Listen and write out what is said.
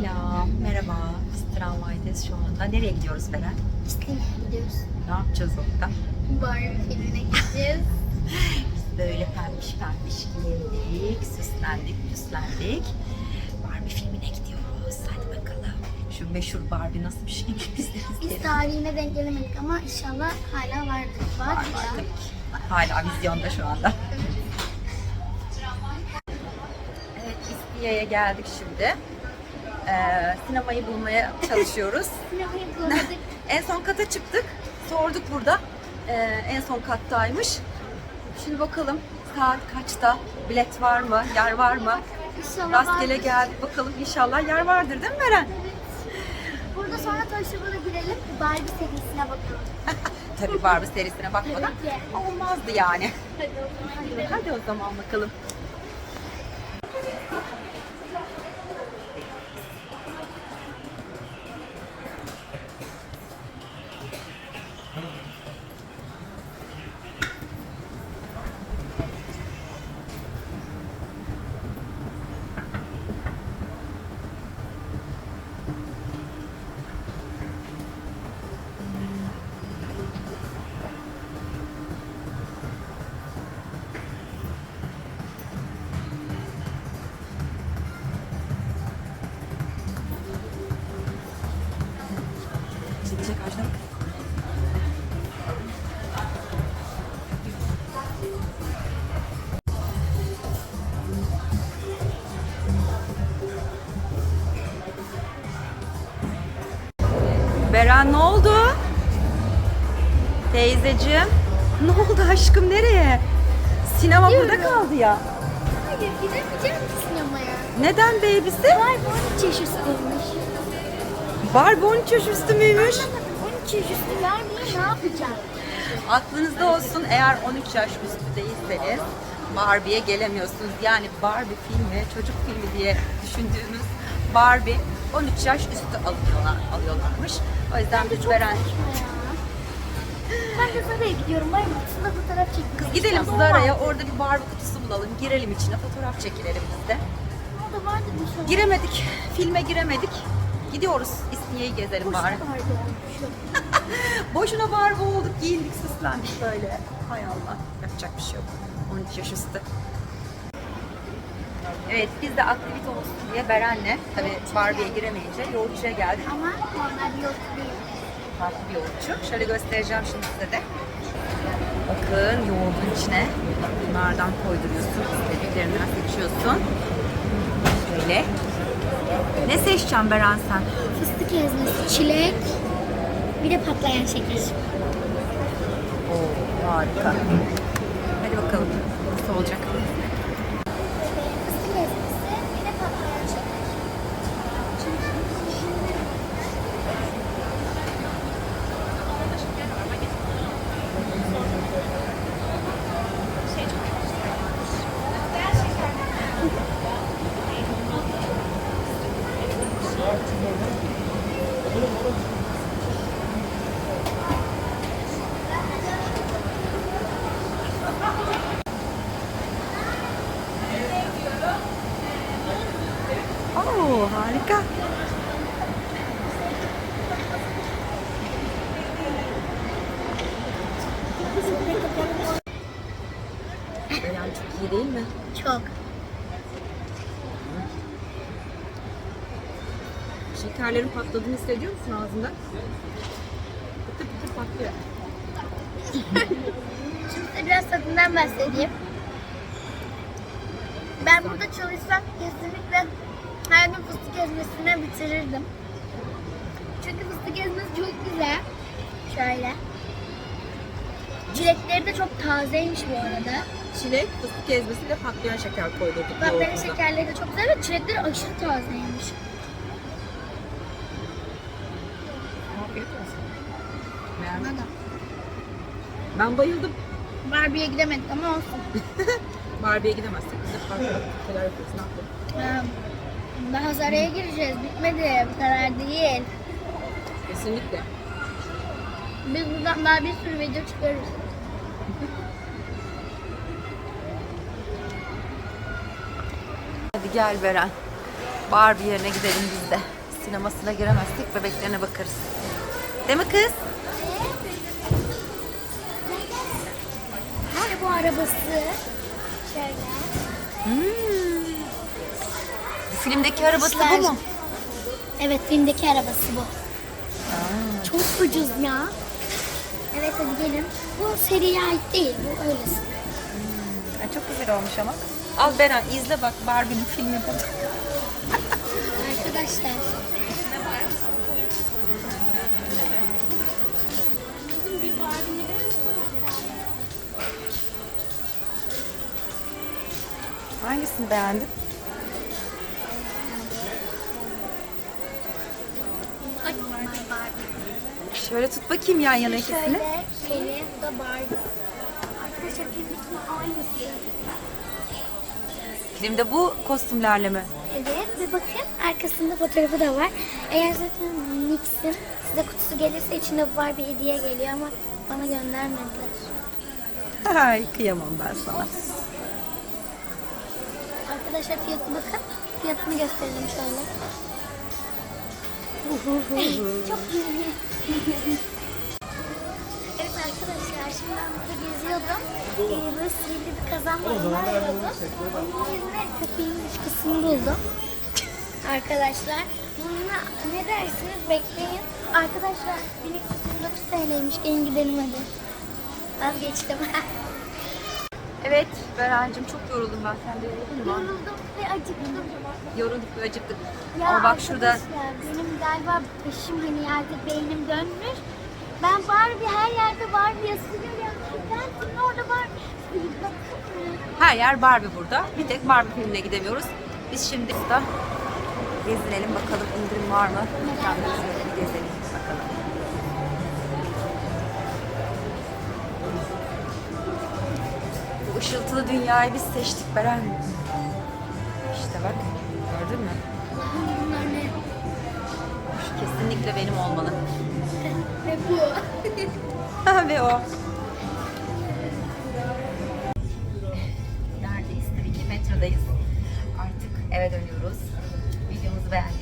Selam, merhaba. Biz tramvaydayız şu anda. Nereye gidiyoruz Beren? İstinye gidiyoruz. Ne yapacağız orada? Barbie filmine gideceğiz. Biz böyle pembiş pembiş giyindik, süslendik, püslendik. Barbie filmine gidiyoruz. Hadi bakalım. Şu meşhur Barbie nasıl bir şeymiş biz de Biz izleyelim. tarihine denk gelemedik ama inşallah hala vardır. Var, Var, var tabii ki. Hala vizyonda şu anda. Evet, İstiye'ye geldik şimdi. Ee, sinemayı bulmaya çalışıyoruz. Sinemayı bulamadık. En son kata çıktık. Sorduk burada. Ee, en son kattaymış. Şimdi bakalım saat kaçta? Bilet var mı? Yer var mı? İnşallah Rastgele vardır. geldik bakalım. İnşallah yer vardır değil mi Beren? Burada sonra Toy girelim. Barbie serisine bakalım. Tabii Barbie serisine bakmadan olmazdı yani. Hadi o zaman. Hadi o zaman bakalım. Beren ne oldu? Teyzeciğim. Ne oldu aşkım nereye? Sinema burada Gidiyorum. kaldı ya. Hayır gidemeyeceğim ki sinemaya. Neden babysi? Barbie 13 yaş üstüymüş. Barbie 13 yaş üstü müymüş? 13 yaş üstü Barbie'yi ne yapacağım? Aklınızda olsun eğer 13 yaş üstü değilseniz Barbie'ye gelemiyorsunuz. Yani Barbie filmi, çocuk filmi diye düşündüğümüz Barbie 13 yaş üstü alıyorlar, alıyorlarmış. O yüzden biz veren Ben de Zara'ya gidiyorum. Barbie kutusunda fotoğraf çekiyorum. gidelim o Zara'ya orada bir Barbie kutusu bulalım. Girelim içine fotoğraf çekilelim biz de. O da vardı bir şey. Giremedik. Filme giremedik. Gidiyoruz. İstinye'yi gezelim bari. Vardı olmuş. Boşuna Barbie olduk, giyindik, süslendik böyle. Hay Allah. Yapacak bir şey yok. 13 yaş üstü. Evet, biz de aktivite olsun diye Beren'le, tabii Barbie'ye giremeyince yoğurtçuya geldik. Ama normal bir yol değil. Farklı bir yoğurtçu. Şöyle göstereceğim şimdi size de. Bakın yoğurdun içine bunlardan koyduruyorsun. İstediklerinden seçiyorsun. Şöyle. Ne seçeceğim Beren sen? Fıstık ezmesi, çilek, bir de patlayan şeker. Oo, harika. Hadi bakalım nasıl olacak. Harika. Beren çok iyi değil mi? Çok. Şekerlerin patladığını hissediyor musun ağzında? Pıtır pıtır patlıyor. Şimdi size biraz tadından bahsedeyim. Ben burada çalışsam kesinlikle her gün fıstık ezmesini bitirirdim. Çünkü fıstık ezmesi çok güzel. Şöyle. Çilekleri de çok tazeymiş bu arada. Çilek, fıstık ezmesi ve patlayan şeker koydurduk Patlayan şekerleri de çok güzel ve çilekleri aşırı tazeymiş. Afiyet olsun. Bana Beğendim. da. Ben bayıldım. Barbie'ye gidemedik ama olsun. Barbie'ye gidemezsek biz de farklı aktiviteler yapıyoruz. Ne yapalım? Daha Zara'ya gireceğiz. Bitmedi. Bu kadar değil. Kesinlikle. Biz buradan daha bir sürü video çıkarırız. Hadi gel Beren. Barbie yerine gidelim biz de. Sinemasına giremezsek bebeklerine bakarız. Değil mi kız? İşte bu arabası. Şöyle. Hmm. Filmdeki arabası bu mu? Evet filmdeki arabası bu. Çok ucuz ya. Evet hadi gelin. Bu seriye ait değil. Bu öylesi. Ay, çok güzel olmuş ama. Al Beren izle bak Barbie'nin filmi bu. Arkadaşlar. Hangisini beğendin? Şöyle tut bakayım yan yana ikisini. Şöyle Kelly, bu da Barbie. Arkadaşlar filmdekinin aynısı. Filmde bu kostümlerle mi? Evet ve bakın arkasında fotoğrafı da var. Eğer zaten Nix'in size kutusu gelirse içinde bu Barbie hediye geliyor ama bana göndermediler. Ay kıyamam ben sana. Arkadaşlar fiyatı bakın. Fiyatını gösterelim şöyle. Çok iyi. evet arkadaşlar şimdi ben burada geziyordum. Ee, böyle sihirli bir kazan var. arıyordum. Onun yerine köpeğin dışkısını buldum. Arkadaşlar bununla ne dersiniz bekleyin. Arkadaşlar 1229 TL'ymiş. Gelin gidelim hadi. Vazgeçtim. Evet Berencim çok yoruldum ben. Sen de yoruldun mu? Yoruldum ve acıktım. Yorulduk ve acıktık. Ya Ama bak şurada benim galiba peşim hani artık beynim dönmüş. Ben Barbie her yerde Barbie sürüyorum. Ben şimdi orada Barbie her yer Barbie burada. Bir tek Barbie filmine gidemiyoruz. Biz şimdi da gezinelim bakalım indirim var mı? Kendimize bir gezelim ışıltılı dünyayı biz seçtik Beren. İşte bak gördün mü? Kesinlikle benim olmalı. Ve bu. Ve o. Neredeyiz? Tabii ki metrodayız. Artık eve dönüyoruz. Videomuzu beğendiyseniz